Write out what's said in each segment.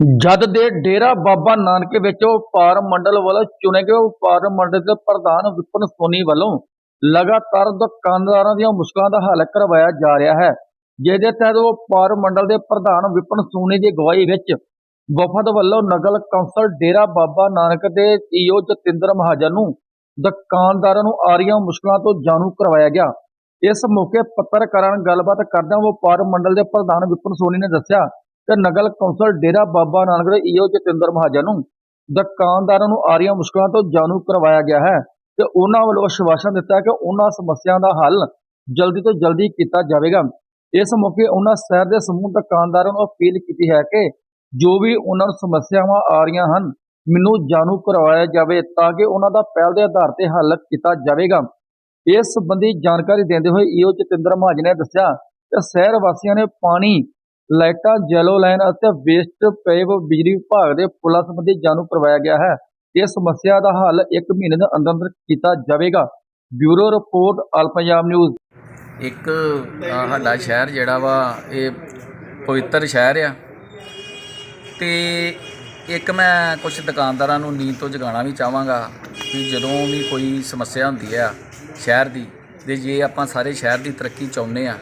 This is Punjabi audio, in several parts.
ਜਦ ਦੇ ਡੇਰਾ ਬਾਬਾ ਨਾਨਕ ਵਿੱਚ ਵਪਾਰ ਮੰਡਲ ਵੱਲੋਂ ਚੁਣੇ ਗਏ ਵਪਾਰ ਮੰਡਲ ਦੇ ਪ੍ਰਧਾਨ ਵਿਪਨ ਸੋਨੀ ਵੱਲੋਂ ਲਗਾਤਾਰ ਦੁਕਾਨਦਾਰਾਂ ਦੀਆਂ ਮੁਸ਼ਕਲਾਂ ਦਾ ਹੱਲ ਕਰਵਾਇਆ ਜਾ ਰਿਹਾ ਹੈ, ਜਿਹਦੇ ਤਹਿਤ ਵਪਾਰ ਮੰਡਲ ਦੇ ਪ੍ਰਧਾਨ ਵਿਪਨ ਸੋਨੀ ਦੀ ਅਗਵਾਈ ਵਿੱਚ ਵਫਦ ਵੱਲੋਂ ਨਗਲ ਕੌਂਸਲ ਡੇਰਾ ਬਾਬਾ ਨਾਨਕ ਦੇ ਈਓ ਜਤਿੰਦਰ ਮਹਾਜਨ ਨੂੰ ਦੁਕਾਨਦਾਰਾਂ ਨੂੰ ਆ ਰਹੀਆਂ ਮੁਸ਼ਕਲਾਂ ਤੋਂ ਜਾਣੂ ਕਰਵਾਇਆ ਗਿਆ। ਇਸ ਮੌਕੇ ਪੱਤਰਕਾਰਾਂ ਨਾਲ ਗੱਲਬਾਤ ਕਰਦਿਆਂ ਵਪਾਰ ਮੰਡਲ ਦੇ ਪ੍ਰਧਾਨ ਵਿਪਨ ਸੋਨੀ ਨੇ ਦੱਸਿਆ ਕਿ ਨਗਰ ਕੌਂਸਲ ਡੇਰਾ ਬਾਬਾ ਨਾਨਕ ਦੇ ਈਓ ਜਤਿੰਦਰ ਮਹਾਜਨ ਨੂੰ ਦੁਕਾਨਦਾਰਾਂ ਨੂੰ ਆ ਰਹੀਆਂ ਮੁਸ਼ਕਲਾਂ ਤੋਂ ਜਾਣੂ ਕਰਵਾਇਆ ਗਿਆ ਹੈ ਤੇ ਉਹਨਾਂ ਵੱਲੋਂ ਅਸ਼ਵਾਸਨ ਦਿੱਤਾ ਕਿ ਉਹਨਾਂ ਸਮੱਸਿਆ ਦਾ ਹੱਲ ਜਲਦੀ ਤੋਂ ਜਲਦੀ ਕੀਤਾ ਜਾਵੇਗਾ। ਇਸ ਮੌਕੇ ਉਹਨਾਂ ਸ਼ਹਿਰ ਦੇ ਸਮੂਹ ਦੁਕਾਨਦਾਰਾਂ ਨੂੰ ਅਪੀਲ ਕੀਤੀ ਹੈ ਕਿ ਜੋ ਵੀ ਉਹਨਾਂ ਨੂੰ ਸਮੱਸਿਆਵਾਂ ਆ ਰਹੀਆਂ ਹਨ, ਮੈਨੂੰ ਜਾਣੂ ਕਰਵਾਇਆ ਜਾਵੇ ਤਾਂ ਕਿ ਉਹਨਾਂ ਦਾ ਪਹਿਲ ਦੇ ਆਧਾਰ ਤੇ ਹੱਲ ਕੀਤਾ ਜਾਵੇਗਾ। ਇਸ ਸੰਬੰਧੀ ਜਾਣਕਾਰੀ ਦਿੰਦੇ ਹੋਏ ਈਓ ਜਤਿੰਦਰ ਮਹਾਜਨ ਨੇ ਦੱਸਿਆ ਕਿ ਸ਼ਹਿਰ ਵਾਸੀਆਂ ਨੇ ਪਾਣੀ ਲਾਈਟਾਂ ਜੈਲੋ ਲਾਈਨ ਅਤੇ ਵੇਸਟ ਪੇਵ ਬਿਜਲੀ ਵਿਭਾਗ ਦੇ ਪੁਲਾਂ ਸੰਬੰਧੀ ਜਾਣੂ ਕਰਵਾਇਆ ਗਿਆ ਹੈ। ਇਸ ਸਮੱਸਿਆ ਦਾ ਹੱਲ 1 ਮਹੀਨੇ ਦੇ ਅੰਦਰ ਅੰਦਰ ਕੀਤਾ ਜਾਵੇਗਾ। Bureau report all Punjab news. ਇੱਕ ਅ, ਸਾਡਾ ਸ਼ਹਿਰ ਜਿਹੜਾ ਵਾ ਇਹ ਪਵਿੱਤਰ ਸ਼ਹਿਰ ਆ। ਤੇ ਇੱਕ ਮੈਂ ਕੁਝ ਦੁਕਾਨਦਾਰਾਂ ਨੂੰ ਨੀਂਦ ਤੋਂ ਜਗਾਉਣਾ ਵੀ ਚਾਹਾਂਗਾ ਕਿ ਜਦੋਂ ਵੀ ਕੋਈ ਸਮੱਸਿਆ ਹੁੰਦੀ ਆ ਸ਼ਹਿਰ ਦੀ ਤੇ ਜੇ ਆਪਾਂ ਸਾਰੇ ਸ਼ਹਿਰ ਦੀ ਤਰੱਕੀ ਚਾਹੁੰਦੇ ਆ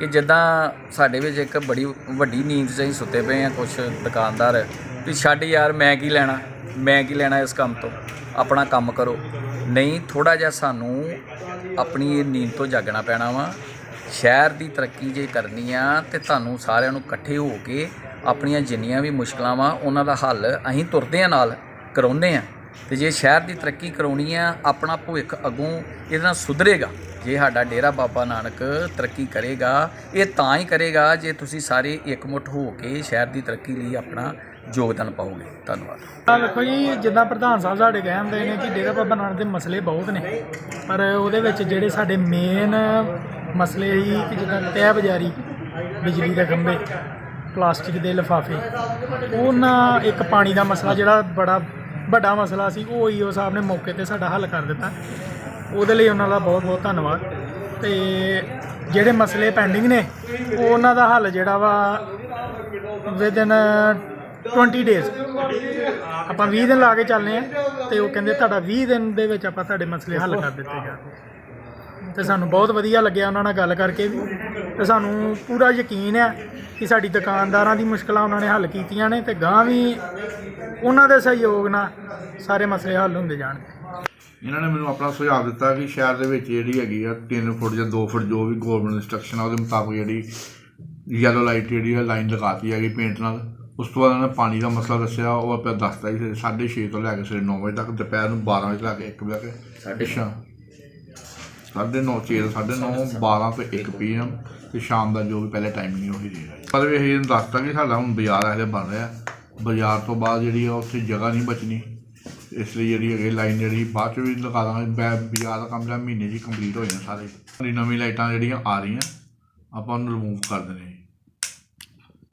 ਕਿ ਜਿੱਦਾਂ ਸਾਡੇ ਵਿੱਚ ਇੱਕ ਬੜੀ ਵੱਡੀ ਨੀਂਦ 'ਚ ਅਸੀਂ ਸੁੱਤੇ ਪਏ ਆ ਕੁਝ ਦੁਕਾਨਦਾਰ, ਵੀ ਛੱਡ ਯਾਰ ਮੈਂ ਕੀ ਲੈਣਾ, ਮੈਂ ਕੀ ਲੈਣਾ ਇਸ ਕੰਮ ਤੋਂ? ਆਪਣਾ ਕੰਮ ਕਰੋ। ਨਹੀਂ ਥੋੜਾ ਜਿਹਾ ਸਾਨੂੰ ਆਪਣੀ ਇਹ ਨੀਂਦ ਤੋਂ ਜਾਗਣਾ ਪੈਣਾ ਵਾ। ਸ਼ਹਿਰ ਦੀ ਤਰੱਕੀ ਜੇ ਕਰਨੀ ਆ ਤੇ ਤੁਹਾਨੂੰ ਸਾਰਿਆਂ ਨੂੰ ਇਕੱਠੇ ਹੋ ਕੇ ਆਪਣੀਆਂ ਜਿੰਨੀਆਂ ਵੀ ਮੁਸ਼ਕਲਾਂ ਵਾ, ਉਹਨਾਂ ਦਾ ਹੱਲ ਅਸੀਂ ਤੁਰਦੇ ਆ ਨਾਲ, ਕਰਾਉਂਦੇ ਆ ਤੇ ਜੇ ਸ਼ਹਿਰ ਦੀ ਤਰੱਕੀ ਕਰਾਉਣੀ ਆ, ਆਪਣਾ ਭਵਿੱਖ ਅੱਗੋਂ ਇਹਦੇ ਨਾਲ ਸੁਧਰੇਗਾ। ਜੇ ਸਾਡਾ ਡੇਰਾ ਬਾਬਾ ਨਾਨਕ ਤਰੱਕੀ ਕਰੇਗਾ, ਇਹ ਤਾਂ ਹੀ ਕਰੇਗਾ ਜੇ ਤੁਸੀਂ ਸਾਰੇ ਇਕਮੁੱਠ ਹੋ ਕੇ ਸ਼ਹਿਰ ਦੀ ਤਰੱਕੀ ਲਈ ਆਪਣਾ ਯੋਗਦਾਨ ਪਾਓਗੇ। ਧੰਨਵਾਦ। ਆ ਵੇਖੋ ਜੀ, ਜਿੱਦਾਂ ਪ੍ਰਧਾਨ ਸਾਹਿਬ ਸਾਡੇ ਕਹਿ ਹੁੰਦੇ ਨੇ ਕਿ ਡੇਰਾ ਬਾਬਾ ਨਾਨਕ ਦੇ ਮਸਲੇ ਬਹੁਤ ਨੇ, ਪਰ ਉਹਦੇ ਵਿੱਚ ਜਿਹੜੇ ਸਾਡੇ ਮੇਨ ਮਸਲੇ ਹੀ ਕਿ ਜਿੱਦਾਂ ਤਹਿ ਬਜ਼ਾਰੀ, ਬਿਜਲੀ ਦੇ ਖੰਭੇ, ਪਲਾਸਟਿਕ ਦੇ ਲਿਫਾਫੇ, ਉਹਨਾਂ ਇੱਕ ਪਾਣੀ ਦਾ ਮਸਲਾ ਜਿਹੜਾ ਬੜਾ ਵੱਡਾ ਮਸਲਾ ਸੀ, ਉਹ ਈਓ ਸਾਹਿਬ ਨੇ ਮੌਕੇ ਤੇ ਸਾਡਾ ਹੱਲ ਕਰ ਦਿੱਤਾ। ਉਹਦੇ ਲਈ ਉਹਨਾਂ ਦਾ ਬਹੁਤ ਬਹੁਤ ਧੰਨਵਾਦ। ਤੇ ਜਿਹੜੇ ਮਸਲੇ ਪੈਂਡਿੰਗ ਨੇ, ਉਹ ਉਹਨਾਂ ਦਾ ਹੱਲ ਜਿਹੜਾ ਵਾ ਵਿਦਨ 20 ਡੇਜ਼ ਆਪਾਂ 20 ਦਿਨ ਲਾ ਕੇ ਚੱਲਨੇ ਆ, ਤੇ ਉਹ ਕਹਿੰਦੇ ਤੁਹਾਡਾ 20 ਦਿਨ ਦੇ ਵਿੱਚ ਆਪਾਂ ਤੁਹਾਡੇ ਮਸਲੇ ਹੱਲ ਕਰ ਦਿੱਤੇ ਜਾਣਗੇ ਤੇ ਸਾਨੂੰ ਬਹੁਤ ਵਧੀਆ ਲੱਗਿਆ ਉਹਨਾਂ ਨਾਲ ਗੱਲ ਕਰਕੇ ਵੀ। ਤੇ ਸਾਨੂੰ ਪੂਰਾ ਯਕੀਨ ਹੈ ਕਿ ਸਾਡੀ ਦੁਕਾਨਦਾਰਾਂ ਦੀ ਮੁਸ਼ਕਲਾਂ ਉਹਨਾਂ ਨੇ ਹੱਲ ਕੀਤੀਆਂ ਨੇ ਤੇ ਗਾਂ ਵੀ ਉਹਨਾਂ ਦੇ ਸਹਿਯੋਗ ਨਾਲ ਸਾਰੇ ਮਸਲੇ ਹੱਲ ਹੁੰਦੇ ਜਾਣਗੇ। ਇਹਨਾਂ ਨੇ ਮੈਨੂੰ ਆਪਣਾ ਸੁਝਾਅ ਦਿੱਤਾ ਕਿ ਸ਼ਹਿਰ ਦੇ ਵਿੱਚ ਜਿਹੜੀ ਹੈਗੀ ਆ 3 ਫੁੱਟ ਜਾਂ 2 ਫੁੱਟ ਜੋ ਵੀ ਗਵਰਨਮੈਂਟ ਇੰਸਟਰਕਸ਼ਨ ਆ ਉਹਦੇ ਮੁਤਾਬਕ ਜਿਹੜੀ ਯੈਲੋ ਲਾਈਟ ਜਿਹੜੀ ਹੈ ਲਾਈਨ ਲਗਾਤੀ ਹੈਗੀ ਪੇਂਟ ਨਾਲ। ਉਸ ਤੋਂ ਬਾਅਦ ਇਹਨਾਂ ਨੇ ਪਾਣੀ ਦਾ ਮਸਲਾ ਦੱਸਿਆ ਉਹ ਆਪਿਆ ਦੱਸਦਾ ਜੀ 6:30 ਤੋਂ ਲੈ ਕੇ ਸਵੇਰੇ 9 ਵਜੇ ਤੱਕ ਦੁਪਹਿਰ ਨੂੰ 12 ਵਜੇ ਤੋਂ ਲੈ ਕੇ 1 ਵਜੇ ਤੱਕ। ਸਾਢੇ ਸ਼ਾਮ ਸਾਢੇ 9 ਚੇਰ 9:30 12 ਤੋਂ 1 ਪੀਐਮ ਤੇ ਸ਼ਾਮ ਦਾ ਜੋ ਵੀ ਪਹਿਲੇ ਟਾਈਮਿੰਗ ਉਹੀ ਰਹੇਗਾ ਪਰ ਵੀ ਇਹ ਦੱਸਤਾ ਕਿ ਸਾਡਾ ਹੁਣ ਬਾਜ਼ਾਰ ਇਹਦੇ ਬਣ ਰਿਹਾ। ਬਾਜ਼ਾਰ ਤੋਂ ਬਾਅਦ ਜਿਹੜੀ ਆ ਉੱਥੇ ਜਗ੍ਹਾ ਨਹੀਂ ਬਚਣੀ। ਇਸ ਲਈ ਜਿਹੜੀ ਹੈਗੀ ਲਾਈਨ ਜਿਹੜੀ ਬਾਅਦ ਚ ਵੀ ਲਗਾ ਦਾਂਗੇ। ਬੈ- ਬਾਜ਼ਾਰ ਦਾ ਕੰਮ ਜਿਹੜਾ ਮਹੀਨੇ 'ਚ ਕੰਪਲੀਟ ਹੋ ਜਾਣਾ ਸਾਰੇ। ਨਵੀਂ ਲਾਈਟਾਂ ਜਿਹੜੀਆਂ ਆ ਰਹੀਆਂ ਆਪਾਂ ਉਹਨੂੰ ਰਿਮੂਵ ਕਰ ਦੇਣੇ